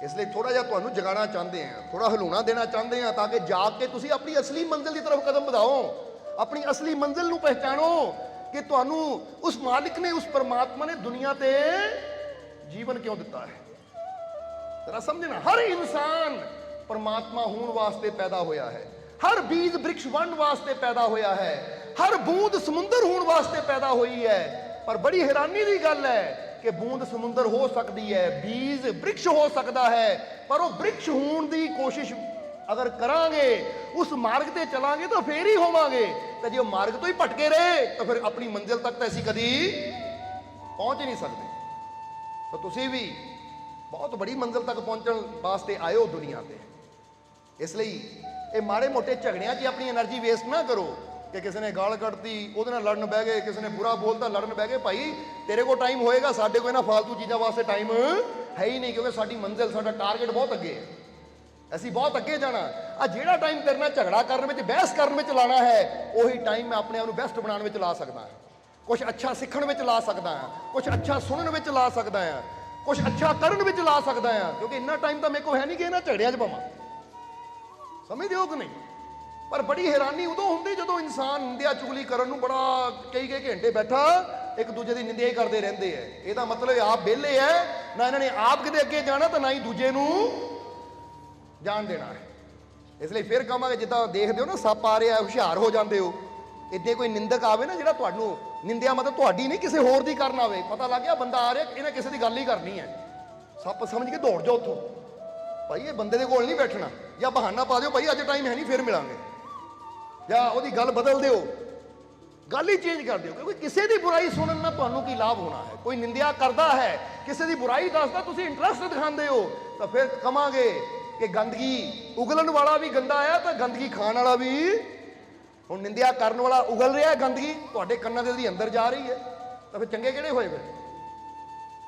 ਇਸ ਲਈ ਥੋੜਾ ਜਿਹਾ ਤੁਹਾਨੂੰ ਜਗਾਉਣਾ ਚਾਹੁੰਦੇ ਆ ਥੋੜਾ ਹਲੂਣਾ ਦੇਣਾ ਚਾਹੁੰਦੇ ਆ ਤਾਂ ਕਿ ਜਾਗ ਕੇ ਤੁਸੀਂ ਆਪਣੀ ਅਸਲੀ ਮੰਜ਼ਿਲ ਦੀ ਤਰਫ ਕਦਮ ਵਧਾਓ ਆਪਣੀ ਅਸਲੀ ਮੰਜ਼ਿਲ ਨੂੰ ਪਹਿਚਾਣੋ ਕਿ ਤੁਹਾਨੂੰ ਉਸ ਮਾਲਿਕ ਨੇ ਉਸ ਪਰਮਾਤਮਾ ਨੇ ਦੁਨੀਆ ਤੇ ਜੀਵਨ ਕਿਉਂ ਦਿੱਤਾ ਹੈ ਜ਼ਰਾ ਸਮਝਣਾ ਹਰ ਇਨਸਾਨ ਪਰਮਾਤਮਾ ਹੋਣ ਵਾਸਤੇ ਪੈਦਾ ਹੋਇਆ ਹੈ ਹਰ ਬੀਜ ਬ੍ਰਿਕਸ਼ ਵੰਡ ਵਾਸਤੇ ਪੈਦਾ ਹੋਇਆ ਹੈ ਹਰ ਬੂੰਦ ਸਮੁੰਦਰ ਹੋਣ ਵਾਸਤੇ ਪੈਦਾ ਹੋਈ ਹੈ ਪਰ ਬੜੀ ਹੈਰਾਨੀ ਦੀ ਗੱਲ ਹੈ ਕਿ ਬੂੰਦ ਸਮੁੰਦਰ ਹੋ ਸਕਦੀ ਹੈ, ਬੀਜ ਬ੍ਰਿਕਸ਼ ਹੋ ਸਕਦਾ ਹੈ, ਪਰ ਉਹ ਬ੍ਰਿਕਸ਼ ਹੋਣ ਦੀ ਕੋਸ਼ਿਸ਼ ਅਗਰ ਕਰਾਂਗੇ, ਉਸ ਮਾਰਗ ਤੇ ਚਲਾਂਗੇ ਤਾਂ ਫੇਰ ਹੀ ਹੋਵਾਂਗੇ। ਤੇ ਜੇ ਉਹ ਮਾਰਗ ਤੋਂ ਹੀ ਭਟਕੇ ਰਹੇ, ਤਾਂ ਫਿਰ ਆਪਣੀ ਮੰਜ਼ਿਲ ਤੱਕ ਤਾਂ ਅਸੀਂ ਕਦੀ ਪਹੁੰਚ ਨਹੀਂ ਸਕਦੇ। ਤਾਂ ਤੁਸੀਂ ਵੀ ਬਹੁਤ ਬੜੀ ਮੰਜ਼ਿਲ ਤੱਕ ਪਹੁੰਚਣ ਵਾਸਤੇ ਆਇਓ ਦੁਨੀਆ ਤੇ। ਇਸ ਲਈ ਇਹ ਮਾੜੇ ਮੋਟੇ ਝਗੜਿਆਂ 'ਚ ਆਪਣੀ એનર્ਜੀ ਵੇਸਟ ਨਾ ਕਰੋ। ਕਿ ਕਿਸੇ ਨੇ ਗਾਲ ਕੱਢਤੀ, ਉਹਦੇ ਨਾਲ ਲੜਨ ਬਹਿ ਗਏ, ਕਿਸੇ ਨੇ ਬੁਰਾ ਬੋਲਤਾ, ਲੜਨ ਬਹਿ ਗਏ। ਭਾਈ, ਤੇਰੇ ਕੋਲ ਟਾਈਮ ਹੋਏਗਾ, ਸਾਡੇ ਕੋਲ ਇਹਨਾਂ ਫਾਲਤੂ ਚੀਜ਼ਾਂ ਵਾਸਤੇ ਟਾਈਮ ਹੈ ਹੀ ਨਹੀਂ, ਕਿਉਂਕਿ ਸਾਡੀ ਮੰਜ਼ਿਲ, ਸਾਡਾ ਟਾਰਗੇਟ ਬਹੁਤ ਅੱਗੇ ਹੈ। ਅਸੀਂ ਬਹੁਤ ਅੱਗੇ ਜਾਣਾ। ਆ ਜਿਹੜਾ ਟਾਈਮ ਤੇਰੇ ਨਾਲ ਝਗੜਾ ਕਰਨ ਵਿੱਚ, ਬਹਿਸ ਕਰਨ ਵਿੱਚ ਲਾਣਾ ਹੈ, ਉਹੀ ਟਾਈਮ ਮੈਂ ਆਪਣੇ ਆਪ ਨੂੰ ਬੈਸਟ ਬਣਾਉਣ ਵਿੱਚ ਲਾ ਸਕਦਾ ਹਾਂ। ਕੁਝ ਅੱਛਾ ਸਿੱਖਣ ਵਿੱਚ ਲਾ ਸਕਦਾ ਹਾਂ ਕੁਝ ਅੱਛਾ ਸੁਣਨ ਵਿੱਚ ਲਾ ਸਕਦਾ ਹਾਂ ਕੁਝ ਅੱਛਾ ਕਰਨ ਵਿੱਚ ਲਾ ਸਕਦਾ ਹਾਂ, ਕਿਉਂਕਿ ਇੰਨਾ ਟਾਈਮ ਤਾਂ ਮੇਰੇ ਕੋਲ ਹੈ ਨਹੀਂ ਕਿ ਇਹਨਾਂ ਝਗੜਿਆਂ 'ਚ ਪਾਵਾਂ। ਸਮਝਦੇ ਹੋ ਕਿ ਨਹੀਂ? ਪਰ ਬੜੀ ਹੈਰਾਨੀ ਉਦੋਂ ਹੁੰਦੀ ਜਦੋਂ ਇਨਸਾਨ ਨਿੰਦਿਆ ਚੁਗਲੀ ਕਰਨ ਨੂੰ ਬੜਾ ਕਈ ਕਈ ਘੰਟੇ ਬੈਠਾ, ਇੱਕ ਦੂਜੇ ਦੀ ਨਿੰਦਿਆ ਹੀ ਕਰਦੇ ਰਹਿੰਦੇ ਐ। ਇਹਦਾ ਮਤਲਬ ਆਪ ਵਿਹਲੇ ਐ, ਨਾ ਇਹਨਾਂ ਨੇ ਆਪ ਕਿਤੇ ਅੱਗੇ ਜਾਣਾ ਤਾਂ ਨਾ ਹੀ ਦੂਜੇ ਨੂੰ ਜਾਣ ਦੇਣਾ ਹੈ ਇਸ ਲਈ ਫਿਰ ਕਹਾਂਗੇ ਜਿੱਦਾਂ ਦੇਖਦੇ ਹੋ ਨਾ, ਸੱਪ ਆ ਰਿਹਾ, ਹੁਸ਼ਿਆਰ ਹੋ ਜਾਂਦੇ ਹੋ। ਇੱਥੇ ਕੋਈ ਨਿੰਦਕ ਆਵੇ ਨਾ ਜਿਹੜਾ ਤੁਹਾਨੂੰ ਨਿੰਦਿਆ ਮਤਲਬ ਤੁਹਾਡੀ ਨਹੀਂ, ਕਿਸੇ ਹੋਰ ਦੀ ਕਰਨ ਆਵੇ। ਪਤਾ ਲੱਗ ਗਿਆ ਬੰਦਾ ਆ ਰਿਹਾ, ਇਹਨੇ ਕਿਸੇ ਦੀ ਗੱਲ ਹੀ ਕਰਨੀ ਹੈ ਸੱਪ ਸਮਝ ਕੇ ਦੌੜ ਜਾਓ ਉੱਥੋਂ। ਭਾਈ ਇਹ ਬੰਦੇ ਦੇ ਕੋਲ ਨਹੀਂ ਬੈਠਣਾ। ਜਾਂ ਬਹਾਨਾ ਪਾ ਦਿਓ, ਭਾਈ ਅੱਜ ਟਾਈਮ ਹੈ ਨਹੀਂ, ਫਿਰ ਮਿਲਾਂਗੇ। ਜਾਂ ਉਹਦੀ ਗੱਲ ਬਦਲ ਦਿਓ। ਗੱਲ ਹੀ ਚੇਂਜ ਕਰ ਦਿਓ, ਕਿਉਂਕਿ ਕਿਸੇ ਦੀ ਬੁਰਾਈ ਸੁਣਨ ਨਾਲ ਤੁਹਾਨੂੰ ਕੀ ਲਾਭ ਹੋਣਾ ਹੈ? ਕੋਈ ਨਿੰਦਿਆ ਕਰਦਾ ਹੈ, ਕਿਸੇ ਦੀ ਬੁਰਾਈ ਦੱਸਦਾ ਤੁਸੀਂ ਇੰਟਰਸਟ ਦਿਖਾਉਂਦੇ ਹੋ, ਤਾਂ ਫਿਰ ਕਵਾਂਗੇ ਕਿ ਗੰਦਗੀ ਉਗਲਣ ਵਾਲਾ ਵੀ ਗੰਦਾ ਆ, ਤਾਂ ਗੰਦਗੀ ਖਾਣ ਵਾਲਾ ਵੀ। ਹੁਣ ਨਿੰਦਿਆ ਕਰਨ ਵਾਲਾ ਉਗਲ ਰਿਹਾ ਗੰਦਗੀ, ਤੁਹਾਡੇ ਕੰਨਾਂ ਦੇ ਅੰਦਰ ਜਾ ਰਹੀ ਹੈ, ਤਾਂ ਫਿਰ ਚੰਗੇ ਕਿਹੜੇ ਹੋਏ ਫਿਰ?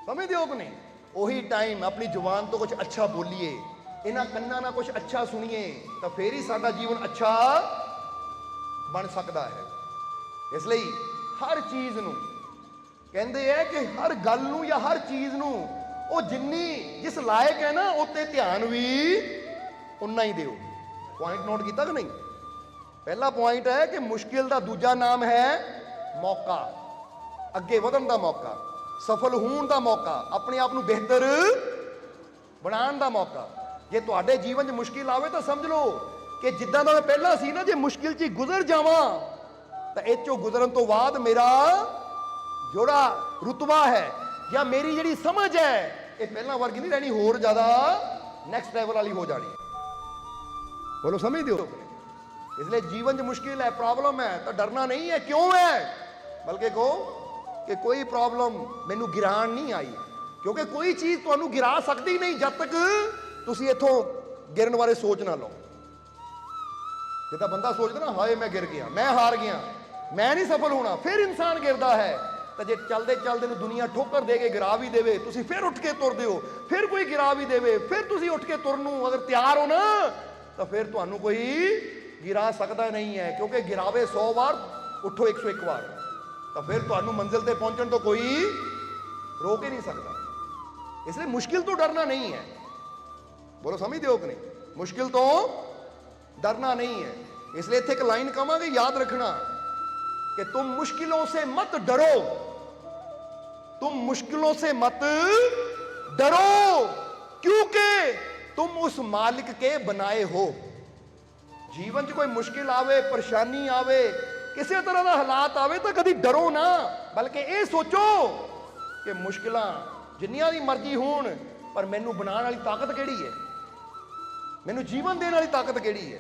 ਸਮਝਦੇ ਹੋ ਕਿ ਨਹੀਂ? ਉਹੀ ਟਾਈਮ ਆਪਣੀ ਜ਼ੁਬਾਨ ਤੋਂ ਕੁਝ ਅੱਛਾ ਬੋਲੀਏ, ਇਹਨਾਂ ਕੰਨਾਂ ਨਾਲ ਕੁਝ ਅੱਛਾ ਸੁਣੀਏ, ਤਾਂ ਫੇਰ ਹੀ ਸਾਡਾ ਜੀਵਨ ਅੱਛਾ ਬਣ ਸਕਦਾ ਹੈ। ਇਸ ਲਈ ਹਰ ਚੀਜ਼ ਨੂੰ ਕਹਿੰਦੇ ਐ ਕਿ ਹਰ ਗੱਲ ਨੂੰ ਜਾਂ ਹਰ ਚੀਜ਼ ਨੂੰ ਉਹ ਜਿੰਨੀ ਜਿਸ ਲਾਇਕ ਹੈ ਨਾ ਉੱਤੇ ਧਿਆਨ ਵੀ ਉਨਾ ਹੀ ਦਿਓ। ਪੁਆਇੰਟ ਨੋਟ ਕੀਤਾ ਕਿ ਨਹੀਂ? ਪਹਿਲਾ ਪੁਆਇੰਟ ਹੈ ਕਿ ਮੁਸ਼ਕਿਲ ਦਾ ਦੂਜਾ ਨਾਮ ਹੈ ਮੌਕਾ। ਅੱਗੇ ਵਧਣ ਦਾ ਮੌਕਾ, ਸਫਲ ਹੋਣ ਦਾ ਮੌਕਾ, ਆਪਣੇ ਆਪ ਨੂੰ ਬਿਹਤਰ ਬਣਾਉਣ ਦਾ ਮੌਕਾ। ਜੇ ਤੁਹਾਡੇ ਜੀਵਨ 'ਚ ਮੁਸ਼ਕਿਲ ਆਵੇ ਤਾਂ ਸਮਝ ਲਓ ਕਿ ਜਿੱਦਾਂ ਦਾ ਮੈਂ ਪਹਿਲਾਂ ਸੀ ਨਾ, ਜੇ ਮੁਸ਼ਕਿਲ 'ਚ ਗੁਜ਼ਰ ਜਾਵਾਂ, ਤਾਂ ਇਹ 'ਚੋਂ ਗੁਜ਼ਰਨ ਤੋਂ ਬਾਅਦ ਮੇਰਾ ਜਿਹੜਾ ਰੁਤਬਾ ਹੈ ਜਾਂ ਮੇਰੀ ਜਿਹੜੀ ਸਮਝ ਹੈ, ਇਹ ਪਹਿਲਾਂ ਵਰਗੀ ਨਹੀਂ ਰਹਿਣੀ, ਹੋਰ ਜ਼ਿਆਦਾ ਨੈਕਸਟ ਲੈਵਲ ਵਾਲੀ ਹੋ ਜਾਣੀ। ਬੋਲੋ ਸਮਝਦੇ ਹੋ ਇਸ ਲਈ ਜੀਵਨ 'ਚ ਮੁਸ਼ਕਿਲ ਹੈ ਪ੍ਰੋਬਲਮ ਹੈ, ਤਾਂ ਡਰਨਾ ਨਹੀਂ ਹੈ। ਕਿਉਂ ਹੈ? ਬਲਕਿ ਕਹੋ ਕਿ ਕੋਈ ਪ੍ਰੋਬਲਮ ਮੈਨੂੰ ਗਿਰਾਣ ਨਹੀਂ ਆਈ। ਕਿਉਂਕਿ ਕੋਈ ਚੀਜ਼ ਤੁਹਾਨੂੰ ਗਿਰਾ ਸਕਦੀ ਨਹੀਂ ਜਦ ਤੱਕ ਤੁਸੀਂ ਇੱਥੋਂ ਗਿਰਨ ਬਾਰੇ ਸੋਚ ਨਾ ਲਓ। ਜੇ ਤਾਂ ਬੰਦਾ ਸੋਚਦਾ ਨਾ, ਹਾਏ ਮੈਂ ਗਿਰ ਗਿਆ, ਮੈਂ ਹਾਰ ਗਿਆ, ਮੈਂ ਨਹੀਂ ਸਫਲ ਹੋਣਾ, ਫਿਰ ਇਨਸਾਨ ਗਿਰਦਾ ਹੈ। ਤਾਂ ਜੇ ਚੱਲਦੇ ਚੱਲਦੇ ਨੂੰ ਦੁਨੀਆ ਠੋਕਰ ਦੇ ਕੇ ਗਿਰਾ ਵੀ ਦੇਵੇ, ਤੁਸੀਂ ਫਿਰ ਉੱਠ ਕੇ ਤੁਰਦੇ ਹੋ, ਫਿਰ ਕੋਈ ਗਿਰਾ ਵੀ ਦੇਵੇ, ਫਿਰ ਤੁਸੀਂ ਉੱਠ ਕੇ ਤੁਰਨ ਨੂੰ ਅਗਰ ਤਿਆਰ ਹੋ ਨਾ, ਤਾਂ ਫਿਰ ਤੁਹਾਨੂੰ ਕੋਈ ਗਿਰਾ ਸਕਦਾ ਨਹੀਂ ਹੈ, ਕਿਉਂਕਿ ਗਿਰਾਵੇ 100 ਵਾਰ, ਉੱਠੋ 101 ਵਾਰ। ਤਾਂ ਫਿਰ ਤੁਹਾਨੂੰ ਮੰਜ਼ਿਲ ਤੇ ਪਹੁੰਚਣ ਤੋਂ ਕੋਈ ਰੋਕ ਹੀ ਨਹੀਂ ਸਕਦਾ। ਇਸ ਲਈ ਮੁਸ਼ਕਿਲ ਤੋਂ ਡਰਨਾ ਨਹੀਂ ਹੈ। ਬੋਲੋ, ਸਮਝਦੇ ਹੋ ਕਿ ਨਹੀਂ? ਮੁਸ਼ਕਿਲ ਤੋਂ डरना नहीं है इसलिए थे एक लाइन कमांगे याद रखना कि तुम मुश्किलों से मत डरो तुम मुश्किलों से मत डरो क्योंकि तुम उस मालिक के बनाए हो ਜੀਵਨ 'ਚ ਕੋਈ ਮੁਸ਼ਕਿਲ ਆਵੇ ਪਰੇਸ਼ਾਨੀ ਆਵੇ ਕਿਸੇ ਤਰ੍ਹਾਂ ਦਾ ਹਾਲਾਤ ਆਵੇ ਤਾਂ ਕਦੀ ਡਰੋ ਨਾ ਬਲਕਿ ਇਹ ਸੋਚੋ ਕਿ ਮੁਸ਼ਕਿਲਾਂ ਜਿੰਨੀਆਂ ਦੀ ਮਰਜ਼ੀ ਹੋਣ ਪਰ ਮੈਨੂੰ ਬਣਾਉਣ ਵਾਲੀ ਤਾਕਤ ਕਿਹੜੀ ਹੈ ਮੈਨੂੰ ਜੀਵਨ ਦੇਣ ਵਾਲੀ ਤਾਕਤ ਕਿਹੜੀ ਹੈ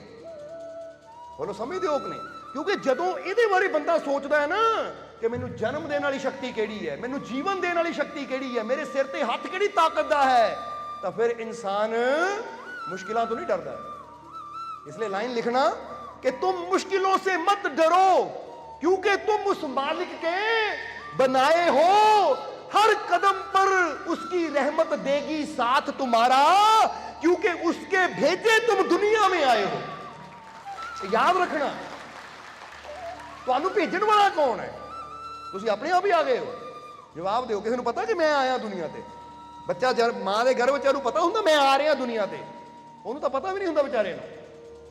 ਬੋਲੋ ਸਮਝਦੇ ਹੋ ਕਿ ਨਹੀਂ ਕਿਉਂਕਿ ਜਦੋਂ ਇਹਦੇ ਬਾਰੇ ਬੰਦਾ ਸੋਚਦਾ ਹੈ ਨਾ ਕਿ ਮੈਨੂੰ ਜਨਮ ਦੇਣ ਵਾਲੀ ਸ਼ਕਤੀ ਕਿਹੜੀ ਹੈ ਮੈਨੂੰ ਜੀਵਨ ਦੇਣ ਵਾਲੀ ਸ਼ਕਤੀ ਕਿਹੜੀ ਹੈ ਮੇਰੇ ਸਿਰ ਤੇ ਹੱਥ ਕਿਹੜੀ ਤਾਕਤ ਦਾ ਹੈ ਤਾਂ ਫਿਰ ਇਨਸਾਨ ਮੁਸ਼ਕਿਲਾਂ ਤੋਂ ਨਹੀਂ ਡਰਦਾ इसलिए लाइन लिखना कि तुम मुश्किलों से मत डरो क्योंकि तुम उस मालिक के बनाए हो हर कदम पर उसकी रहमत देगी साथ तुम्हारा क्योंकि उसके भेजे तुम दुनिया में आए हो ਯਾਦ ਰੱਖਣਾ। ਤੁਹਾਨੂੰ ਭੇਜਣ ਵਾਲਾ ਕੌਣ ਹੈ? ਤੁਸੀਂ ਆਪਣੇ ਆਪ ਹੀ ਆ ਗਏ ਹੋ। ਜਵਾਬ ਦਿਓ, ਕਿਸੇ ਨੂੰ ਪਤਾ ਕਿ ਮੈਂ ਆਇਆ ਦੁਨੀਆ ਤੇ? ਬੱਚਾ ਜਦ ਮਾਂ ਦੇ ਗਰਭ ਵਿੱਚ ਨੂੰ ਪਤਾ ਹੁੰਦਾ ਮੈਂ ਆ ਰਿਹਾ ਦੁਨੀਆ ਤੇ? ਉਹਨੂੰ ਤਾਂ ਪਤਾ ਵੀ ਨਹੀਂ ਹੁੰਦਾ ਵਿਚਾਰੇ ਨੂੰ।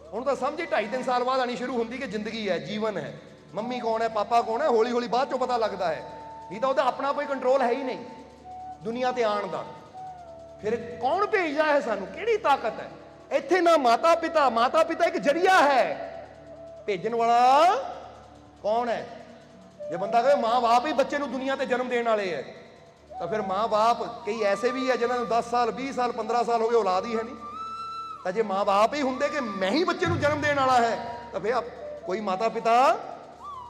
ਉਹਨੂੰ ਤਾਂ ਸਮਝ ਸਮਝੇ 2.5 ਸਾਲ ਬਾਅਦ ਆਣੀ ਸ਼ੁਰੂ ਹੁੰਦੀ ਕਿ ਜ਼ਿੰਦਗੀ ਹੈ, ਜੀਵਨ ਹੈ। ਮੰਮੀ ਕੌਣ ਹੈ, ਪਾਪਾ ਕੌਣ ਹੈ ਹੌਲੀ ਹੌਲੀ ਬਾਅਦ ਚੋਂ ਪਤਾ ਲੱਗਦਾ ਹੈ। ਨਹੀਂ ਤਾਂ ਉਹਦਾ ਆਪਣਾ ਕੋਈ ਕੰਟਰੋਲ ਹੈ ਹੀ ਨਹੀਂ। ਦੁਨੀਆ ਤੇ ਆਣ ਦਾ। ਫਿਰ ਕੌਣ ਭੇਜਦਾ ਹੈ ਸਾਨੂੰ? ਕਿਹੜੀ ਤਾਕਤ ਹੈ? ਇੱਥੇ ਨਾ ਮਾਤਾ ਪਿਤਾ ਮਾਤਾ ਪਿਤਾ ਇੱਕ ਜਰੀਆ ਹੈ। ਭੇਜਣ ਵਾਲਾ ਕੌਣ ਹੈ? ਜੇ ਬੰਦਾ ਕਹੇ ਮਾਂ-ਬਾਪ ਹੀ ਬੱਚੇ ਨੂੰ ਦੁਨੀਆ ਤੇ ਜਨਮ ਦੇਣ ਵਾਲੇ ਹੈ, ਤਾਂ ਫਿਰ ਮਾਂ-ਬਾਪ ਕਈ ਐਸੇ ਵੀ ਹੈ ਜਿਨ੍ਹਾਂ ਨੂੰ 10 ਸਾਲ 20 ਸਾਲ 15 ਸਾਲ ਹੋ ਗਏ, ਔਲਾਦ ਹੀ ਹੈ ਨਹੀਂ। ਤਾਂ ਜੇ ਮਾਂ-ਬਾਪ ਹੀ ਹੁੰਦੇ ਕਿ ਮੈਂ ਹੀ ਬੱਚੇ ਨੂੰ ਜਨਮ ਦੇਣ ਵਾਲਾ ਹੈ, ਤਾਂ ਫਿਰ ਆਪ- ਕੋਈ ਮਾਤਾ ਪਿਤਾ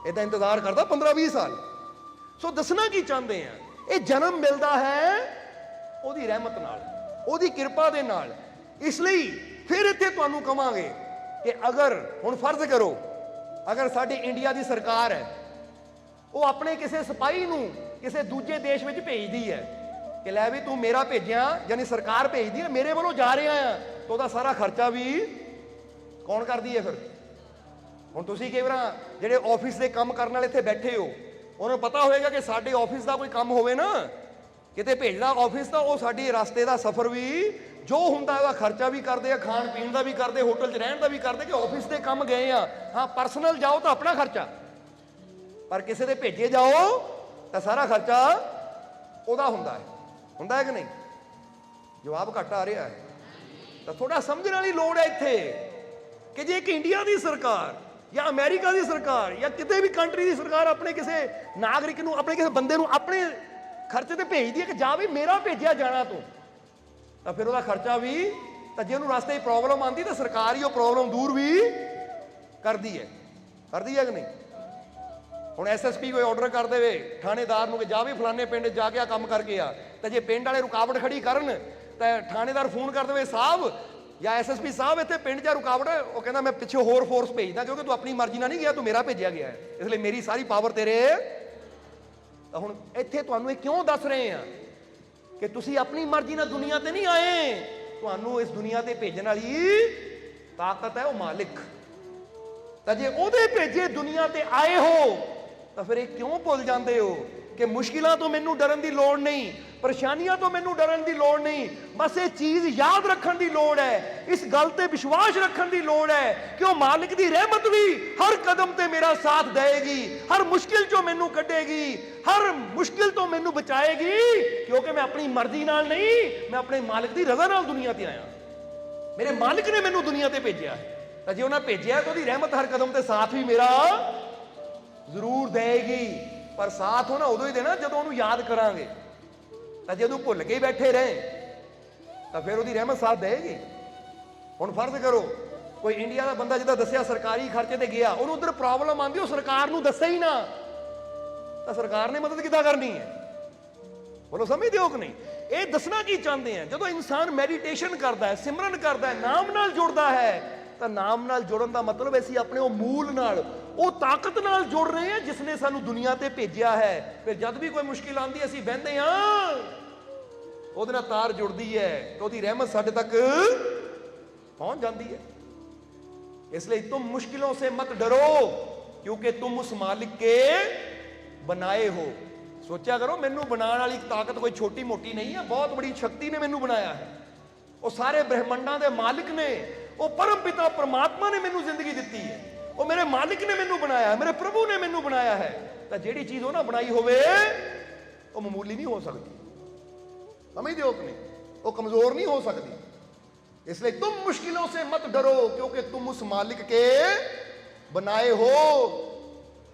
ਇਹਦਾ ਇੰਤਜ਼ਾਰ ਕਰਦਾ 15-20 ਸਾਲ। ਸੋ ਦੱਸਣਾ ਕੀ ਚਾਹੁੰਦੇ ਆ? ਇਹ ਜਨਮ ਮਿਲਦਾ ਹੈ ਉਹਦੀ ਰਹਿਮਤ ਨਾਲ, ਉਹਦੀ ਕਿਰਪਾ ਦੇ ਨਾਲ। ਇਸ ਲਈ ਫਿਰ ਇੱਥੇ ਤੁਹਾਨੂੰ ਕਵਾਂਗੇ ਕਿ ਅਗਰ, ਹੁਣ ਫਰਜ਼ ਕਰੋ, ਅਗਰ ਸਾਡੀ ਇੰਡੀਆ ਦੀ ਸਰਕਾਰ ਹੈ, ਉਹ ਆਪਣੇ ਕਿਸੇ ਸਿਪਾਹੀ ਨੂੰ ਕਿਸੇ ਦੂਜੇ ਦੇਸ਼ ਵਿੱਚ ਭੇਜਦੀ ਹੈ ਕਿ ਲੈ ਵੀ ਤੂੰ ਮੇਰਾ ਭੇਜਿਆ, ਯਾਨੀ ਸਰਕਾਰ ਭੇਜਦੀ ਹੈ, ਮੇਰੇ ਵੱਲੋਂ ਜਾ ਰਿਹਾ ਆ, ਤਾਂ ਉਹਦਾ ਸਾਰਾ ਖਰਚਾ ਵੀ ਕੌਣ ਕਰਦੀ ਹੈ ਫਿਰ? ਹੁਣ ਤੁਸੀਂ ਕਈ ਵਾਰ ਜਿਹੜੇ ਆਫਿਸ ਦੇ ਕੰਮ ਕਰਨ ਵਾਲੇ ਇੱਥੇ ਬੈਠੇ ਹੋ, ਉਹਨਾਂ ਨੂੰ ਪਤਾ ਹੋਵੇਗਾ ਕਿ ਸਾਡੇ ਆਫਿਸ ਦਾ ਕੋਈ ਕੰਮ ਹੋਵੇ ਨਾ, ਕਿਤੇ ਭੇਜਦਾ ਆਫਿਸ ਤਾਂ ਉਹ ਸਾਡੀ ਰਸਤੇ ਦਾ ਸਫ਼ਰ ਵੀ ਜੋ ਹੁੰਦਾ ਉਹਦਾ ਖਰਚਾ ਵੀ ਕਰਦੇ ਆ, ਖਾਣ ਪੀਣ ਦਾ ਵੀ ਕਰਦੇ, ਹੋਟਲ 'ਚ ਰਹਿਣ ਦਾ ਵੀ ਕਰਦੇ ਕਿ ਆਫਿਸ ਦੇ ਕੰਮ ਗਏ ਆ। ਹਾਂ ਪਰਸਨਲ ਜਾਓ ਤਾਂ ਆਪਣਾ ਖਰਚਾ। ਪਰ ਕਿਸੇ ਦੇ ਭੇਜੇ ਜਾਓ ਤਾਂ ਸਾਰਾ ਖਰਚਾ ਉਹਦਾ ਹੁੰਦਾ ਹੈ। ਹੁੰਦਾ ਹੈ ਕਿ ਨਹੀਂ? ਜਵਾਬ ਘੱਟ ਆ ਰਿਹਾ ਹੈ। ਤਾਂ ਥੋੜਾ ਸਮਝਣ ਵਾਲੀ ਲੋੜ ਹੈ ਇੱਥੇ ਕਿ ਜੇ ਇੱਕ ਇੰਡੀਆ ਦੀ ਸਰਕਾਰ ਜਾਂ ਅਮਰੀਕਾ ਦੀ ਸਰਕਾਰ ਜਾਂ ਕਿਤੇ ਵੀ ਕੰਟਰੀ ਦੀ ਸਰਕਾਰ ਆਪਣੇ ਕਿਸੇ ਨਾਗਰਿਕ ਨੂੰ, ਆਪਣੇ ਕਿਸੇ ਬੰਦੇ ਨੂੰ ਆਪਣੇ ਖਰਚੇ ਤੇ ਭੇਜਦੀ ਹੈ ਕਿ ਜਾ ਵੀ ਮੇਰਾ ਭੇਜਿਆ ਜਾਣਾ ਤੂੰ। ਤਾਂ ਫਿਰ ਉਹਦਾ ਖਰਚਾ ਵੀ, ਤਾਂ ਜੇ ਉਹਨੂੰ ਰਸਤੇ 'ਚ ਪ੍ਰੋਬਲਮ ਆਂਦੀ ਤਾਂ ਸਰਕਾਰ ਹੀ ਉਹ ਪ੍ਰੋਬਲਮ ਦੂਰ ਵੀ ਕਰਦੀ ਹੈ। ਕਰਦੀ ਹੈ ਕਿ ਨਹੀਂ? ਹੁਣ ਐਸਐਸਪੀ ਕੋਈ ਆਰਡਰ ਕਰ ਦੇਵੇ, ਥਾਣੇਦਾਰ ਨੂੰ ਕਿ ਜਾ ਵੀ ਫਲਾਣੇ ਪਿੰਡ ਜਾ ਕੇ ਆ ਕੰਮ ਕਰਕੇ ਆ, ਤਾਂ ਜੇ ਪਿੰਡ ਵਾਲੇ ਰੁਕਾਵਟ ਖੜੀ ਕਰਨ, ਤਾਂ ਥਾਣੇਦਾਰ ਫੋਨ ਕਰ ਦੇਵੇ ਸਾਹਿਬ, ਜਾਂ ਐਸਐਸਪੀ ਸਾਹਿਬ ਇੱਥੇ ਪਿੰਡ 'ਚ ਰੁਕਾਵਟ, ਉਹ ਕਹਿੰਦਾ ਮੈਂ ਪਿੱਛੇ ਹੋਰ ਫੋਰਸ ਭੇਜਦਾ ਕਿਉਂਕਿ ਤੂੰ ਆਪਣੀ ਮਰਜ਼ੀ ਨਾਲ ਨਹੀਂ ਗਿਆ, ਤੂੰ ਮੇਰਾ ਭੇਜਿਆ ਗਿਆ ਇਸ ਲਈ ਮੇਰੀ ਸਾਰੀ ਪਾਵਰ ਤੇਰੇ ਤਾਂ ਹੁਣ ਇੱਥੇ ਤੁਹਾਨੂੰ ਇਹ ਕਿਉਂ ਦੱਸ ਰਹੇ ਆ ਕਿ ਤੁਸੀਂ ਆਪਣੀ ਮਰਜ਼ੀ ਨਾਲ ਦੁਨੀਆ ਤੇ ਨਹੀਂ ਆਏ। ਤੁਹਾਨੂੰ ਇਸ ਦੁਨੀਆ ਤੇ ਭੇਜਣ ਵਾਲੀ ਤਾਕਤ ਹੈ ਉਹ ਮਾਲਿਕ। ਤਾਂ ਜੇ ਉਹਦੇ ਭੇਜੇ ਦੁਨੀਆ ਤੇ ਆਏ ਹੋ, ਤਾਂ ਫਿਰ ਇਹ ਕਿਉਂ ਭੁੱਲ ਜਾਂਦੇ ਹੋ? ਕਿ ਮੁਸ਼ਕਿਲਾਂ ਤੋਂ ਮੈਨੂੰ ਡਰਨ ਦੀ ਲੋੜ ਨਹੀਂ, ਪਰੇਸ਼ਾਨੀਆਂ ਤੋਂ ਮੈਨੂੰ ਡਰਨ ਦੀ ਲੋੜ ਨਹੀਂ, ਬਸ ਇਹ ਚੀਜ਼ ਯਾਦ ਰੱਖਣ ਦੀ ਲੋੜ ਹੈ, ਇਸ ਗੱਲ ਤੇ ਵਿਸ਼ਵਾਸ ਰੱਖਣ ਦੀ ਲੋੜ ਹੈ ਕਿ ਉਹ ਮਾਲਕ ਦੀ ਰਹਿਮਤ ਵੀ ਹਰ ਕਦਮ ਤੇ ਮੇਰਾ ਸਾਥ ਦੇਵੇਗੀ ਹਰ ਮੁਸ਼ਕਿਲ ਚੋਂ ਮੈਨੂੰ ਕੱਢੇਗੀ, ਹਰ ਮੁਸ਼ਕਿਲ ਤੋਂ ਮੈਨੂੰ ਬਚਾਏਗੀ, ਕਿਉਂਕਿ ਮੈਂ ਆਪਣੀ ਮਰਜ਼ੀ ਨਾਲ ਨਹੀਂ, ਮੈਂ ਆਪਣੇ ਮਾਲਕ ਦੀ ਰਜ਼ਾ ਨਾਲ ਦੁਨੀਆ ਤੇ ਆਇਆ। ਮੇਰੇ ਮਾਲਕ ਨੇ ਮੈਨੂੰ ਦੁਨੀਆ ਤੇ ਭੇਜਿਆ ਹੈ। ਤਾਂ ਜੇ ਉਹਨਾਂ ਭੇਜਿਆ ਤਾਂ ਉਹਦੀ ਰਹਿਮਤ ਹਰ ਕਦਮ ਤੇ ਸਾਥ ਵੀ ਮੇਰਾ ਜ਼ਰੂਰ ਦੇਵੇਗੀ ਪਰ ਸਾਥ ਉਹ ਉਦੋਂ ਹੀ ਦੇਣਾ ਜਦੋਂ ਉਹਨੂੰ ਯਾਦ ਕਰਾਂਗੇ। ਤਾਂ ਜਦੋਂ ਭੁੱਲ ਕੇ ਹੀ ਬੈਠੇ ਰਹੇ, ਤਾਂ ਫਿਰ ਉਹਦੀ ਰਹਿਮਤ ਸਾਥ ਦੇਗੀ ਹੁਣ ਫਰਜ਼ ਕਰੋ, ਕੋਈ ਇੰਡੀਆ ਦਾ ਬੰਦਾ ਜਿਹਦਾ ਦੱਸਿਆ ਸਰਕਾਰੀ ਖਰਚੇ ਤੇ ਗਿਆ, ਉਹਨੂੰ ਉਧਰ ਪ੍ਰੋਬਲਮ ਆਂਦੀ ਉਹ ਸਰਕਾਰ ਨੂੰ ਦੱਸੇ ਹੀ ਨਾ। ਤਾਂ ਸਰਕਾਰ ਨੇ ਮਦਦ ਕਿੱਦਾਂ ਕਰਨੀ ਹੈ? ਬੋਲੋ, ਸਮਝਦੇ ਹੋ ਕਿ ਨਹੀਂ? ਇਹ ਦੱਸਣਾ ਕੀ ਚਾਹੁੰਦੇ ਆ? ਜਦੋਂ ਇਨਸਾਨ ਮੈਡੀਟੇਸ਼ਨ ਕਰਦਾ ਹੈ, ਸਿਮਰਨ ਕਰਦਾ ਹੈ, ਨਾਮ ਨਾਲ ਜੁੜਦਾ ਹੈ ਤਾਂ ਨਾਮ ਨਾਲ ਜੁੜਨ ਦਾ ਮਤਲਬ ਹੈ ਅਸੀਂ ਆਪਣੇ ਉਹ ਮੂਲ ਨਾਲ। ਉਹ ਤਾਕਤ ਨਾਲ ਜੁੜ ਰਹੇ ਹਾਂ ਜਿਸ ਨੇ ਸਾਨੂੰ ਦੁਨੀਆ ਤੇ ਭੇਜਿਆ ਹੈ। ਫਿਰ ਜਦ ਵੀ ਕੋਈ ਮੁਸ਼ਕਿਲ ਆਂਦੀ ਅਸੀਂ ਬਹਿੰਦੇ ਹਾਂ। ਉਹਦੇ ਨਾਲ ਤਾਰ ਜੁੜਦੀ ਹੈ ਤੇ ਉਹਦੀ ਰਹਿਮਤ ਸਾਡੇ ਤੱਕ ਪਹੁੰਚ ਜਾਂਦੀ ਹੈ। ਇਸ ਲਈ ਤੂੰ ਮੁਸ਼ਕਿਲੋਂ ਸੇ ਮਤ ਡਰੋ, ਕਿਉਂਕਿ ਤੁਮ ਉਸ ਮਾਲਿਕ ਕੇ ਬਣਾਏ ਹੋ। ਸੋਚਿਆ ਕਰੋ, ਮੈਨੂੰ ਬਣਾਉਣ ਵਾਲੀ ਤਾਕਤ ਕੋਈ ਛੋਟੀ ਮੋਟੀ ਨਹੀਂ ਹੈ, ਬਹੁਤ ਬੜੀ ਸ਼ਕਤੀ ਨੇ ਮੈਨੂੰ ਬਣਾਇਆ ਹੈ। ਉਹ ਸਾਰੇ ਬ੍ਰਹਿਮੰਡਾਂ ਦੇ ਮਾਲਕ ਨੇ। وہ پرم پتا پرماتما نے مینو زندگی دیتی ہے۔ وہ میرے مالک نے مینو بنایا ہے، میرے پربو نے مینو بنایا ہے۔ تو ਜਿਹੜੀ چیز ਉਹ ਨਾ ਬਣਾਈ ਹੋਵੇ ਉਹ ਮਾਮੂਲੀ ਨਹੀਂ ਹੋ ਸਕਦੀ ਸਮਝਦੇ ਹੋ وہ کمزور نہیں ہو سکتی۔ اس لیے تم مشکلوں سے مت ڈرو، کیونکہ تم اس مالک کے بنائے ہو۔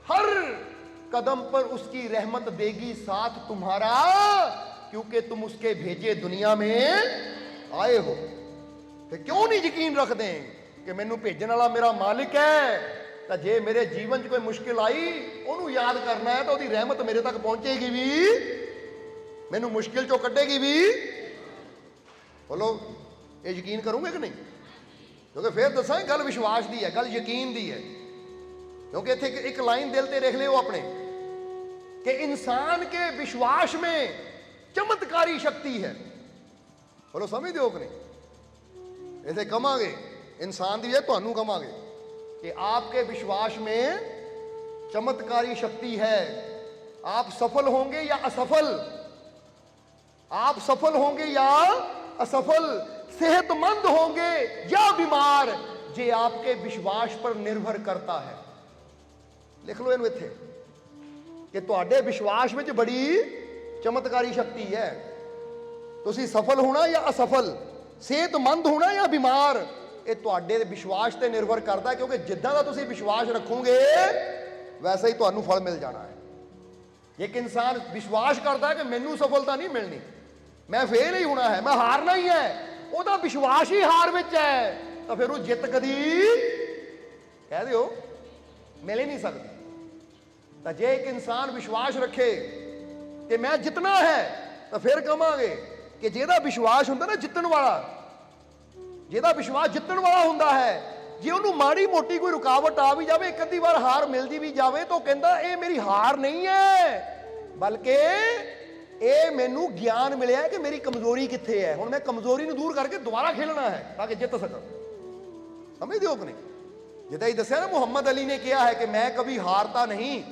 ہر قدم پر اس کی رحمت دے گی ساتھ تمہارا، کیونکہ تم اس کے بھیجے دنیا میں آئے ہو۔ ਤੇ ਕਿਉਂ ਨਹੀਂ ਯਕੀਨ ਰੱਖਦੇ ਕਿ ਮੈਨੂੰ ਭੇਜਣ ਵਾਲਾ ਮੇਰਾ ਮਾਲਿਕ ਹੈ ਤਾਂ ਜੇ ਮੇਰੇ ਜੀਵਨ 'ਚ ਕੋਈ ਮੁਸ਼ਕਿਲ ਆਈ ਉਹਨੂੰ ਯਾਦ ਕਰਨਾ ਹੈ ਤਾਂ ਉਹਦੀ ਰਹਿਮਤ ਮੇਰੇ ਤੱਕ ਪਹੁੰਚੇਗੀ ਵੀ ਮੈਨੂੰ ਮੁਸ਼ਕਿਲ 'ਚੋਂ ਕੱਢੇਗੀ ਵੀ ਬੋਲੋ ਇਹ ਯਕੀਨ ਕਰੋਗੇ ਕਿ ਨਹੀਂ ਕਿਉਂਕਿ ਫਿਰ ਦੱਸਾਂ ਗੱਲ ਵਿਸ਼ਵਾਸ ਦੀ ਹੈ ਗੱਲ ਯਕੀਨ ਦੀ ਹੈ क्योंकि ਇੱਥੇ ਇੱਕ- ਇੱਕ ਲਾਈਨ ਦਿਲ ਤੇ ਲਿਖ ਲਿਓ ਆਪਣੇ कि इंसान के विश्वास में चमत्कारी शक्ति है बोलो ایسے کم آگے انسان دی ہے تو انہوں کم آگے کہ آپ کے وشواس میں چمتکاری شکتی ہے۔ آپ سفل ہوں گے یا اسفل؟ آپ سفل ہوں گے یا اسفل؟ صحت مند ہوں گے یا بیمار؟ جے آپ کے وشواس پر نربھر کرتا ہے۔ لکھ لو ان تھے۔ کہ تے وشواس میں بڑی چمتکاری شکتی ہے۔ تسی سفل ہونا یا اسفل؟ ਸਿਹਤਮੰਦ ਹੋਣਾ ਜਾਂ ਬਿਮਾਰ? ਇਹ ਤੁਹਾਡੇ ਵਿਸ਼ਵਾਸ ਤੇ ਨਿਰਭਰ ਕਰਦਾ, ਕਿਉਂਕਿ ਜਿੱਦਾਂ ਦਾ ਤੁਸੀਂ ਵਿਸ਼ਵਾਸ ਰੱਖੋਗੇ, ਵੈਸਾ ਹੀ ਤੁਹਾਨੂੰ ਫਲ ਮਿਲ ਜਾਣਾ ਹੈ। ਇੱਕ ਇਨਸਾਨ ਵਿਸ਼ਵਾਸ ਕਰਦਾ ਕਿ ਮੈਨੂੰ ਸਫਲਤਾ ਨਹੀਂ ਮਿਲਣੀ। ਮੈਂ ਫੇਲ ਹੀ ਹੋਣਾ ਹੈ, ਮੈਂ ਹਾਰਨਾ ਹੀ ਹੈ। ਉਹਦਾ ਵਿਸ਼ਵਾਸ ਹੀ ਹਾਰ ਵਿੱਚ ਹੈ। ਤਾਂ ਫਿਰ ਉਹ ਜਿੱਤ ਕਦੀ ਕਹਿ ਦਿਓ, ਮਿਲ ਹੀ ਨਹੀਂ ਸਕਦੀ। ਤਾਂ ਜੇ ਇੱਕ ਇਨਸਾਨ ਵਿਸ਼ਵਾਸ ਰੱਖੇ ਕਿ ਮੈਂ ਜਿੱਤਣਾ ਹੈ, ਤਾਂ ਫਿਰ ਕਵਾਂਗੇ ਕਿ ਜਿਹਦਾ ਵਿਸ਼ਵਾਸ ਹੁੰਦਾ ਨਾ ਜਿੱਤਣ ਵਾਲਾ, ਜਿਹਦਾ ਵਿਸ਼ਵਾਸ ਜਿੱਤਣ ਵਾਲਾ ਹੁੰਦਾ ਹੈ, ਜੇ ਉਹਨੂੰ ਮਾੜੀ ਮੋਟੀ ਕੋਈ ਰੁਕਾਵਟ ਆ ਵੀ ਜਾਵੇ, ਇੱਕ ਅੱਧੀ ਵਾਰ ਹਾਰ ਮਿਲਦੀ ਵੀ ਜਾਵੇ, ਤਾਂ ਉਹ ਕਹਿੰਦਾ, ਇਹ ਮੇਰੀ ਹਾਰ ਨਹੀਂ ਹੈ। ਬਲਕਿ ਇਹ ਮੈਨੂੰ ਗਿਆਨ ਮਿਲਿਆ ਕਿ ਮੇਰੀ ਕਮਜ਼ੋਰੀ ਕਿੱਥੇ ਹੈ। ਹੁਣ ਮੈਂ ਕਮਜ਼ੋਰੀ ਨੂੰ ਦੂਰ ਕਰਕੇ ਦੁਬਾਰਾ ਖੇਲਣਾ ਹੈ, ਤਾਂ ਕਿ ਜਿੱਤ ਸਕਾਂ। ਸਮਝਦੇ ਹੋ ਕਿ ਨਹੀਂ? ਜਿੱਦਾਂ ਹੀ ਦੱਸਿਆ ਨਾ ਮੁਹੰਮਦ ਅਲੀ ਨੇ ਕਿਹਾ ਹੈ ਕਿ ਮੈਂ ਕਦੀ ਹਾਰਤਾ ਨਹੀਂ,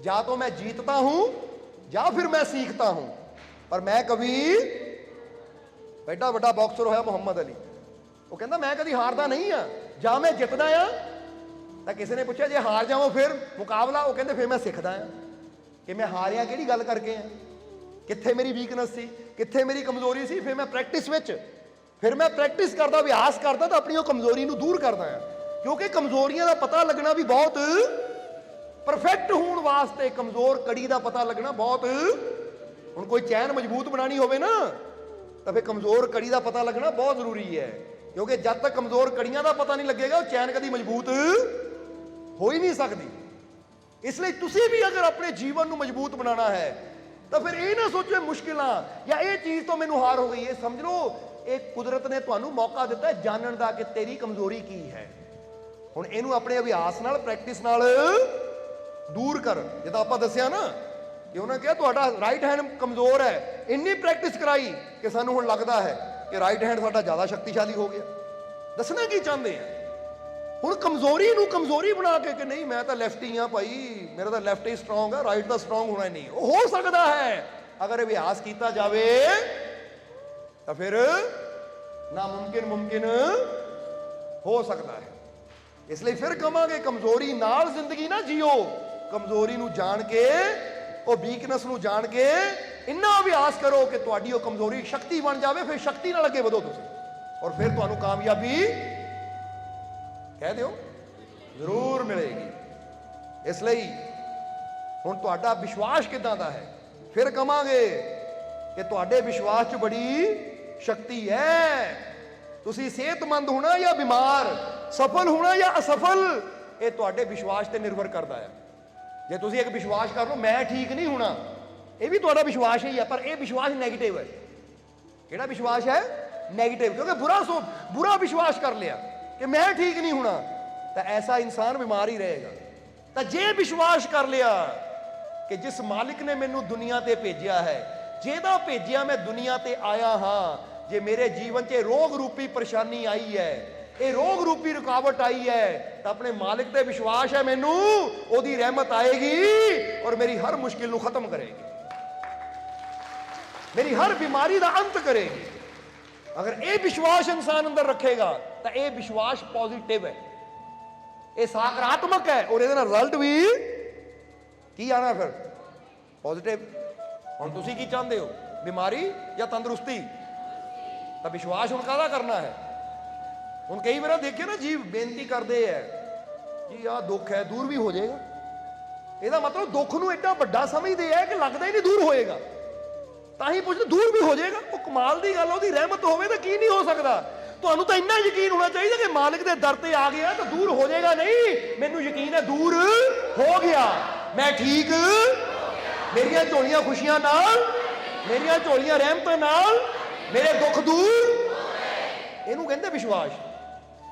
ਜਾਂ ਤਾਂ ਮੈਂ ਜੀਤਤਾ ਹੂੰ, ਜਾਂ ਫਿਰ ਮੈਂ ਸਿੱਖਤਾ ਹੂੰ, ਪਰ ਮੈਂ ਕਦੀ ਐਡਾ ਵੱਡਾ ਬਾਕਸਰ ਹੋਇਆ ਮੁਹੰਮਦ ਅਲੀ। ਉਹ ਕਹਿੰਦਾ, ਮੈਂ ਕਦੀ ਹਾਰਦਾ ਨਹੀਂ ਆ। ਜਾਂ ਮੈਂ ਜਿੱਤਦਾ ਆ? ਤਾਂ ਕਿਸੇ ਨੇ ਪੁੱਛਿਆ, ਜੇ ਹਾਰ ਜਾਵਾਂ ਫਿਰ ਮੁਕਾਬਲਾ? ਉਹ ਕਹਿੰਦੇ, ਫਿਰ ਮੈਂ ਸਿੱਖਦਾ ਆ। ਕਿ ਮੈਂ ਹਾਰਿਆ ਕਿਹੜੀ ਗੱਲ ਕਰਕੇ ਆ? ਕਿੱਥੇ ਮੇਰੀ ਵੀਕਨੈਸ ਸੀ? ਕਿੱਥੇ ਮੇਰੀ ਕਮਜ਼ੋਰੀ ਸੀ? ਫਿਰ ਮੈਂ ਪ੍ਰੈਕਟਿਸ ਵਿੱਚ। ਫਿਰ ਮੈਂ ਪ੍ਰੈਕਟਿਸ ਕਰਦਾ, ਅਭਿਆਸ ਕਰਦਾ ਤਾਂ ਆਪਣੀ ਉਹ ਕਮਜ਼ੋਰੀ ਨੂੰ ਦੂਰ ਕਰਦਾ ਆ। ਕਿਉਂਕਿ ਕਮਜ਼ੋਰੀਆਂ ਦਾ ਪਤਾ ਲੱਗਣਾ ਵੀ ਬਹੁਤ ਪਰਫੈਕਟ ਹੋਣ ਵਾਸਤੇ, ਕਮਜ਼ੋਰ ਕੜੀ ਦਾ ਪਤਾ ਲੱਗਣਾ ਬਹੁਤ। ਹੁਣ ਕੋਈ ਚੈਨ ਮਜ਼ਬੂਤ ਬਣਾਣੀ ਹੋਵੇ ਨਾ ਤਾਂ ਫਿਰ ਕਮਜ਼ੋਰ ਕੜੀ ਦਾ ਪਤਾ ਲੱਗਣਾ ਬਹੁਤ ਜ਼ਰੂਰੀ ਹੈ। ਕਿਉਂਕਿ ਜਦ ਤੱਕ ਕਮਜ਼ੋਰ ਕੜੀਆਂ ਦਾ ਪਤਾ ਨਹੀਂ ਲੱਗੇਗਾ, ਉਹ ਚੈਨ ਕਦੀ ਮਜ਼ਬੂਤ ਹੋ ਹੀ ਨਹੀਂ ਸਕਦੀ। ਇਸ ਲਈ ਤੁਸੀਂ ਵੀ ਅਗਰ ਆਪਣੇ ਜੀਵਨ ਨੂੰ ਮਜ਼ਬੂਤ ਬਣਾਉਣਾ ਹੈ, ਤਾਂ ਫਿਰ ਇਹ ਨਾ ਸੋਚੋ ਮੁਸ਼ਕਿਲਾਂ ਜਾਂ ਇਹ ਚੀਜ਼ ਤੋਂ ਮੈਨੂੰ ਹਾਰ ਹੋ ਗਈ। ਇਹ ਸਮਝ ਲਓ, ਇਹ ਕੁਦਰਤ ਨੇ ਤੁਹਾਨੂੰ ਮੌਕਾ ਦਿੱਤਾ ਜਾਣਨ ਦਾ ਕਿ ਤੇਰੀ ਕਮਜ਼ੋਰੀ ਕੀ ਹੈ। ਹੁਣ ਇਹਨੂੰ ਆਪਣੇ ਅਭਿਆਸ ਨਾਲ ਪ੍ਰੈਕਟਿਸ ਨਾਲ ਦੂਰ ਕਰ। ਜਿੱਦਾਂ ਆਪਾਂ ਦੱਸਿਆ ਨਾ ਕਿ ਉਹਨਾਂ ਕਿਹਾ ਤੁਹਾਡਾ ਰਾਈਟ ਹੈਂਡ ਕਮਜ਼ੋਰ ਹੈ। ਇੰਨੀ ਪ੍ਰੈਕਟਿਸ ਕਰਾਈ ਕਿ ਸਾਨੂੰ ਹੁਣ ਲੱਗਦਾ ਹੈ ਕਿ ਰਾਈਟ ਹੈਂਡ ਸਾਡਾ ਜ਼ਿਆਦਾ ਸ਼ਕਤੀਸ਼ਾਲੀ ਹੋ ਗਿਆ। ਦੱਸਣਾ ਕੀ ਚਾਹੁੰਦੇ ਆ? ਹੁਣ ਕਮਜ਼ੋਰੀ ਨੂੰ ਕਮਜ਼ੋਰੀ ਬਣਾ ਕੇ ਕਿ ਨਹੀਂ, ਮੈਂ ਤਾਂ ਲੈਫਟੀ ਆ ਭਾਈ, ਮੇਰਾ ਤਾਂ ਲੈਫਟ ਹੀ ਸਟਰੋਂਗ ਹੈ ਰਾਈਟ ਦਾ ਸਟਰੋਂਗ ਹੋਣਾ ਹੀ ਨਹੀਂ। ਉਹ ਹੋ ਸਕਦਾ ਹੈ। ਅਗਰ ਅਭਿਆਸ ਕੀਤਾ ਜਾਵੇ, ਤਾਂ ਫਿਰ ਨਾ ਮੁਮਕਿਨ ਮੁਮਕਿਨ ਹੋ ਸਕਦਾ ਹੈ। ਇਸ ਲਈ ਫਿਰ ਕਵਾਂਗੇ ਕਮਜ਼ੋਰੀ ਨਾਲ ਜ਼ਿੰਦਗੀ ਨਾ ਜੀਓ। ਕਮਜ਼ੋਰੀ ਨੂੰ ਜਾਣ ਕੇ ਉਹ ਵੀਕਨੈਸ ਨੂੰ ਜਾਣ ਕੇ ਇੰਨਾ ਅਭਿਆਸ ਕਰੋ ਕਿ ਤੁਹਾਡੀ ਉਹ ਕਮਜ਼ੋਰੀ ਸ਼ਕਤੀ ਬਣ ਜਾਵੇ, ਫਿਰ ਸ਼ਕਤੀ ਨਾਲ ਅੱਗੇ ਵਧੋ ਤੁਸੀਂ। ਔਰ ਫਿਰ ਤੁਹਾਨੂੰ ਕਾਮਯਾਬੀ ਕਹਿ ਦਿਓ, ਜ਼ਰੂਰ ਮਿਲੇਗੀ। ਇਸ ਲਈ ਹੁਣ ਤੁਹਾਡਾ ਵਿਸ਼ਵਾਸ ਕਿਦਾਂ ਦਾ ਹੈ? ਫਿਰ ਕਵਾਂਗੇ ਕਿ ਤੁਹਾਡੇ ਵਿਸ਼ਵਾਸ 'ਚ ਬੜੀ ਸ਼ਕਤੀ ਹੈ। ਤੁਸੀਂ ਸਿਹਤਮੰਦ ਹੋਣਾ ਜਾਂ ਬਿਮਾਰ, ਸਫਲ ਹੋਣਾ ਜਾਂ ਅਸਫਲ, ਇਹ ਤੁਹਾਡੇ ਵਿਸ਼ਵਾਸ ਤੇ ਨਿਰਭਰ ਕਰਦਾ ਹੈ। ਜੇ ਤੁਸੀਂ ਇੱਕ ਵਿਸ਼ਵਾਸ ਕਰ ਲਓ, ਮੈਂ ਠੀਕ ਨਹੀਂ ਹੋਣਾ। ਇਹ ਵੀ ਤੁਹਾਡਾ ਵਿਸ਼ਵਾਸ ਹੀ ਹੈ ਪਰ ਇਹ ਵਿਸ਼ਵਾਸ 네ਗੇਟਿਵ ਹੈ। ਕਿਹੜਾ ਵਿਸ਼ਵਾਸ ਹੈ? 네ਗੇਟਿਵ ਕਿਉਂਕਿ ਬੁਰਾ ਸੋ, ਬੁਰਾ ਵਿਸ਼ਵਾਸ ਕਰ ਲਿਆ ਕਿ ਮੈਂ ਠੀਕ ਨਹੀਂ ਹੋਣਾ, ਤਾਂ ਐਸਾ ਇਨਸਾਨ ਬਿਮਾਰ ਹੀ ਰਹੇਗਾ। ਤਾਂ ਜੇ ਵਿਸ਼ਵਾਸ ਕਰ ਲਿਆ ਕਿ ਜਿਸ ਮਾਲਿਕ ਨੇ ਮੈਨੂੰ ਦੁਨੀਆ ਤੇ ਭੇਜਿਆ ਹੈ, ਜਿਹਦਾ ਭੇਜਿਆ ਮੈਂ ਦੁਨੀਆ ਤੇ ਆਇਆ ਹਾਂ, ਜੇ ਮੇਰੇ ਜੀਵਨ 'ਚ ਰੋਗ ਰੂਪੀ ਪਰੇਸ਼ਾਨੀ ਆਈ ਹੈ ਇਹ ਰੋਗ ਰੂਪੀ ਰੁਕਾਵਟ ਆਈ ਹੈ ਤਾਂ ਆਪਣੇ ਮਾਲਕ ਤੇ ਵਿਸ਼ਵਾਸ ਹੈ ਮੈਨੂੰ, ਉਹਦੀ ਰਹਿਮਤ ਆਏਗੀ ਔਰ ਮੇਰੀ ਹਰ ਮੁਸ਼ਕਿਲ ਨੂੰ ਖਤਮ ਕਰੇਗੀ। ਮੇਰੀ ਹਰ ਬਿਮਾਰੀ ਦਾ ਅੰਤ ਕਰੇਗੀ। ਅਗਰ ਇਹ ਵਿਸ਼ਵਾਸ ਇਨਸਾਨ ਅੰਦਰ ਰੱਖੇਗਾ, ਤਾਂ ਇਹ ਵਿਸ਼ਵਾਸ ਪੋਜ਼ਿਟਿਵ ਹੈ। ਇਹ ਸਕਾਰਾਤਮਕ ਹੈ ਔਰ ਇਹਦੇ ਨਾਲ ਰਿਜ਼ਲਟ ਵੀ ਕੀ ਆਣਾ ਫਿਰ? ਪੋਜ਼ਿਟਿਵ ਹੁਣ ਤੁਸੀਂ ਕੀ ਚਾਹੁੰਦੇ ਹੋ? ਬਿਮਾਰੀ ਜਾਂ ਤੰਦਰੁਸਤੀ? ਤਾਂ ਵਿਸ਼ਵਾਸ ਹੁਣ ਕਾਹਦਾ ਕਰਨਾ ਹੈ? ਹੁਣ ਕਈ ਵਾਰ ਦੇਖਿਆ ਨਾ, ਜੀਵ ਬੇਨਤੀ ਕਰਦੇ ਐ ਜੀ ਆਹ ਦੁੱਖ ਹੈ, ਦੂਰ ਵੀ ਹੋ ਜਾਏਗਾ। ਇਹਦਾ ਮਤਲਬ ਦੁੱਖ ਨੂੰ ਐਡਾ ਵੱਡਾ ਸਮਝਦੇ ਐ ਕਿ ਲੱਗਦਾ ਹੀ ਨਹੀਂ ਦੂਰ ਹੋਏਗਾ। ਤਾਂ ਹੀ ਪੁੱਛਦੇ, ਦੂਰ ਵੀ ਹੋ ਜਾਏਗਾ। ਉਹ ਕਮਾਲ ਦੀ ਗੱਲ ਉਹਦੀ ਰਹਿਮਤ ਹੋਵੇ ਤਾਂ ਕੀ ਨਹੀਂ ਹੋ ਸਕਦਾ। ਤੁਹਾਨੂੰ ਤਾਂ ਇੰਨਾ ਯਕੀਨ ਹੋਣਾ ਚਾਹੀਦਾ ਕਿ ਮਾਲਕ ਦੇ ਦਰ ਤੇ ਆ ਗਿਆ ਤਾਂ ਦੂਰ ਹੋ ਜਾਏਗਾ ਨਹੀਂ। ਮੈਨੂੰ ਯਕੀਨ ਹੈ ਦੂਰ ਹੋ ਗਿਆ। ਮੈਂ ਠੀਕ। ਮੇਰੀਆਂ ਝੋਲੀਆਂ ਖੁਸ਼ੀਆਂ ਨਾਲ, ਮੇਰੀਆਂ ਝੋਲੀਆਂ ਰਹਿਮਤਾਂ ਨਾਲ, ਮੇਰੇ ਦੁੱਖ ਦੂਰ। ਇਹਨੂੰ ਕਹਿੰਦੇ ਵਿਸ਼ਵਾਸ।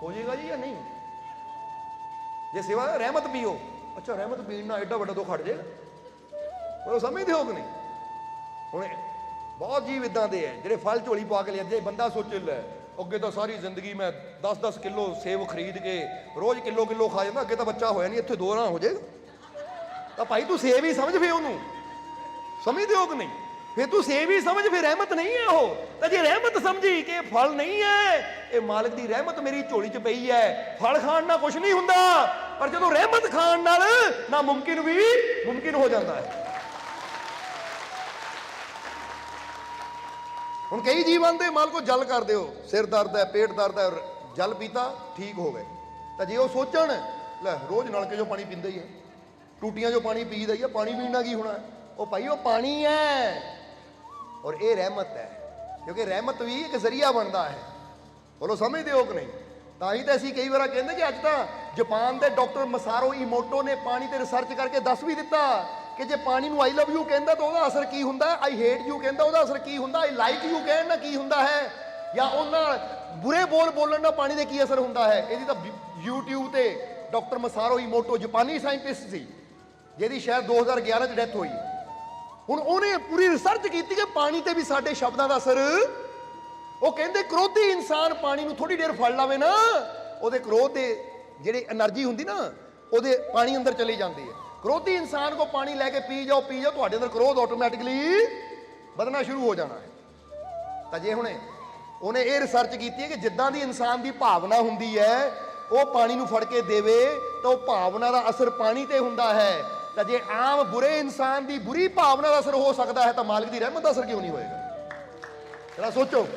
ਹੋ ਜਾਏਗਾ ਜੀ ਜਾਂ ਨਹੀਂ? ਜੇ ਸੇਵਾ ਰਹਿਮਤ ਪੀਓ। ਅੱਛਾ, ਰਹਿਮਤ ਪੀਣ ਨਾਲ ਐਡਾ ਵੱਡਾ ਦੁੱਖ ਹਟ ਜਾਏਗਾ ਉਹ ਸਮਝਦੇ ਹੋ ਕਿ ਨਹੀਂ? ਹੁਣ ਬਹੁਤ ਜੀਵ ਇਦਾਂ ਦੇ ਆ, ਜਿਹੜੇ ਫਲ ਝੋਲੀ ਪਾ ਕੇ ਲਿਆਂਦੇ ਬੰਦਾ ਸੋਚ, ਲੈ, ਅੱਗੇ ਤਾਂ ਸਾਰੀ ਜ਼ਿੰਦਗੀ ਮੈਂ 10-10 ਕਿਲੋ ਸੇਬ ਖਰੀਦ ਕੇ ਰੋਜ਼ ਕਿਲੋ ਕਿਲੋ ਖਾ ਜਾਂਦਾ, ਅੱਗੇ ਤਾਂ ਬੱਚਾ ਹੋਇਆ ਨਹੀਂ, ਇੱਥੇ ਦੋ ਰਾਂ ਹੋ ਜਾਏਗਾ ਤਾਂ ਭਾਈ ਤੂੰ ਸੇਬ ਹੀ ਸਮਝ ਫੇ ਉਹਨੂੰ। ਸਮਝਦੇ ਹੋ ਕਿ ਨਹੀਂ? ਫਿਰ ਤੂੰ ਸੇਵ ਹੀ ਸਮਝ, ਫਿਰ ਰਹਿਮਤ ਨਹੀਂ ਹੈ ਉਹ। ਤਾਂ ਜੇ ਰਹਿਮਤ ਸਮਝੀ ਕਿ ਇਹ ਫਲ ਨਹੀਂ ਹੈ। ਇਹ ਮਾਲਕ ਦੀ ਰਹਿਮਤ ਮੇਰੀ ਝੋਲੀ 'ਚ ਪਈ ਹੈ। ਫਲ ਖਾਣ ਨਾਲ ਕੁਝ ਨਹੀਂ ਹੁੰਦਾ। ਪਰ ਜਦੋਂ ਰਹਿਮਤ ਖਾਣ ਨਾਲ ਨਾ ਮੁਮਕਿਨ ਵੀ, ਮੁਮਕਿਨ ਹੋ ਜਾਂਦਾ ਹੈ। ਹੁਣ ਕਈ ਜੀਵਨ ਦੇ ਮਾਲਕੋ ਜਲ ਕਰ ਦਿਓ। ਸਿਰ ਦਰਦ ਹੈ, ਪੇਟ ਦਰਦ ਹੈ, ਜਲ ਪੀਤਾ ਠੀਕ ਹੋ ਗਏ। ਤਾਂ ਜੇ ਉਹ ਸੋਚਣ, ਲੈ ਰੋਜ਼ ਨਲਕੇ ਚੋਂ ਪਾਣੀ ਪੀਂਦਾ ਹੀ ਹੈ। ਟੂਟੀਆਂ ਚੋਂ ਪਾਣੀ ਪੀਦਾ ਹੀ ਹੈ, ਪਾਣੀ ਪੀਣਾ ਕੀ ਹੋਣਾ ਉਹ ਭਾਈ ਉਹ ਪਾਣੀ ਹੈ। ਔਰ ਇਹ ਰਹਿਮਤ ਹੈ, ਕਿਉਂਕਿ ਰਹਿਮਤ ਵੀ ਇੱਕ ਜ਼ਰੀਆ ਬਣਦਾ ਹੈ। ਬੋਲੋ, ਸਮਝਦੇ ਹੋ ਕਿ ਨਹੀਂ? ਤਾਂ ਹੀ ਤਾਂ ਅਸੀਂ ਕਈ ਵਾਰ ਕਹਿੰਦੇ ਕਿ ਅੱਜ ਤਾਂ ਜਾਪਾਨ ਦੇ ਡਾਕਟਰ ਮਸਾਰੋ ਇਮੋਟੋ ਨੇ ਪਾਣੀ ਤੇ ਰਿਸਰਚ ਕਰਕੇ ਦੱਸ ਵੀ ਦਿੱਤਾ ਕਿ ਜੇ ਪਾਣੀ ਨੂੰ ਆਈ ਲਵ ਯੂ ਕਹਿੰਦਾ ਤਾਂ ਉਹਦਾ ਅਸਰ ਕੀ ਹੁੰਦਾ? ਆਈ ਹੇਟ ਯੂ ਕਹਿੰਦਾ ਉਹਦਾ ਅਸਰ ਕੀ ਹੁੰਦਾ? ਆਈ ਲਾਈਕ ਯੂ ਕਹਿਣ ਨਾਲ ਕੀ ਹੁੰਦਾ ਹੈ? ਜਾਂ ਉਹਨਾਂ ਬੁਰੇ ਬੋਲ ਬੋਲਣ ਨਾਲ ਪਾਣੀ ਦੇ ਕੀ ਅਸਰ ਹੁੰਦਾ ਹੈ? ਇਹਦੀ ਤਾਂ YouTube ਤੇ ਡਾਕਟਰ ਮਸਾਰੋ ਇਮੋਟੋ ਜਾਪਾਨੀ ਸਾਇੰਟਿਸਟ ਸੀ, ਜਿਹਦੀ ਸ਼ਾਇਦ 2011 ਚ ਡੈਥ ਹੋਈ। ਹੁਣ ਉਹਨੇ ਪੂਰੀ ਰਿਸਰਚ ਕੀਤੀ ਕਿ ਪਾਣੀ ਤੇ ਵੀ ਸਾਡੇ ਸ਼ਬਦਾਂ ਦਾ ਅਸਰ। ਉਹ ਕਹਿੰਦੇ ਕ੍ਰੋਧੀ ਇਨਸਾਨ ਪਾਣੀ ਨੂੰ ਥੋੜੀ ਦੇਰ ਫੜ ਲਾਵੇ ਨਾ, ਉਹਦੇ ਕ੍ਰੋਧ 'ਤੇ ਜਿਹੜੀ એનર્ਜੀ ਹੁੰਦੀ ਨਾ, ਉਹਦੇ ਪਾਣੀ ਅੰਦਰ ਚਲੀ ਜਾਂਦੀ ਹੈ। ਕ੍ਰੋਧੀ ਇਨਸਾਨ ਕੋ ਪਾਣੀ ਲੈ ਕੇ ਪੀ ਜਾਓ ਪੀ ਜਾਓ, ਤੁਹਾਡੇ ਅੰਦਰ ਕ੍ਰੋਧ ਆਟੋਮੈਟਿਕਲੀ ਵਧਣਾ ਸ਼ੁਰੂ ਹੋ ਜਾਣਾ ਹੈ। ਤਾਂ ਜੇ ਹੁਣੇ ਉਹਨੇ ਇਹ ਰਿਸਰਚ ਕੀਤੀ ਹੈ ਕਿ ਜਿੱਦਾਂ ਦੀ ਇਨਸਾਨ ਦੀ ਭਾਵਨਾ ਹੁੰਦੀ ਹੈ, ਉਹ ਪਾਣੀ ਨੂੰ ਫੜ ਕੇ ਦੇਵੇ, ਤਾਂ ਉਹ ਭਾਵਨਾ ਦਾ ਅਸਰ ਪਾਣੀ ਤੇ ਹੁੰਦਾ ਹੈ। ਤਾਂ ਜੇ ਆਮ ਬੁਰੇ ਇਨਸਾਨ ਦੀ ਬੁਰੀ ਭਾਵਨਾ ਦਾ ਅਸਰ ਹੋ ਸਕਦਾ ਹੈ ਤਾਂ ਮਾਲਕ ਦੀ ਰਹਿਮਤ ਦਾ ਅਸਰ ਕਿਉਂ ਨਹੀਂ ਹੋਏਗਾ? ਜਰਾ ਸੋਚੋ।